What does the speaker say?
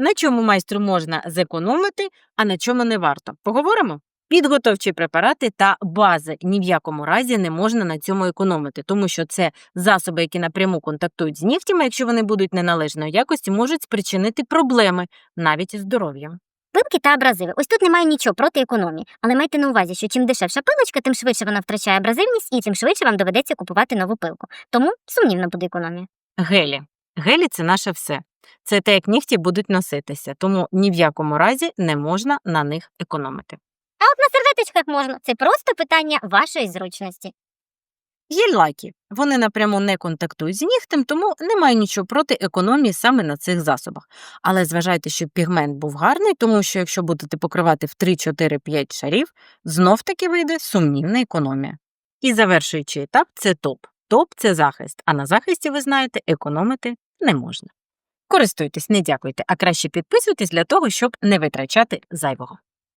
На чому майстру можна зекономити, а на чому не варто. Поговоримо? Підготовчі препарати та бази ні в якому разі не можна на цьому економити, тому що це засоби, які напряму контактують з нігтями, якщо вони будуть неналежної якості, можуть спричинити проблеми навіть із здоров'ям. Пилки та абразиви. Ось тут немає нічого проти економії, але майте на увазі, що чим дешевша пилочка, тим швидше вона втрачає абразивність і тим швидше вам доведеться купувати нову пилку. Тому сумнівна буде економія. Гелі. Гелі це наше все. Це те, як нігті будуть носитися, тому ні в якому разі не можна на них економити. А от на серветочках можна. Це просто питання вашої зручності. Гель-лаки. Вони напряму не контактують з нігтем, тому немає нічого проти економії саме на цих засобах. Але зважайте, щоб пігмент був гарний, тому що якщо будете покривати в 3, 4, 5 шарів, знов таки вийде сумнівна економія. І завершуючий етап це топ. Топ це захист, а на захисті, ви знаєте, економити не можна. Користуйтесь, не дякуйте, а краще підписуйтесь для того, щоб не витрачати зайвого.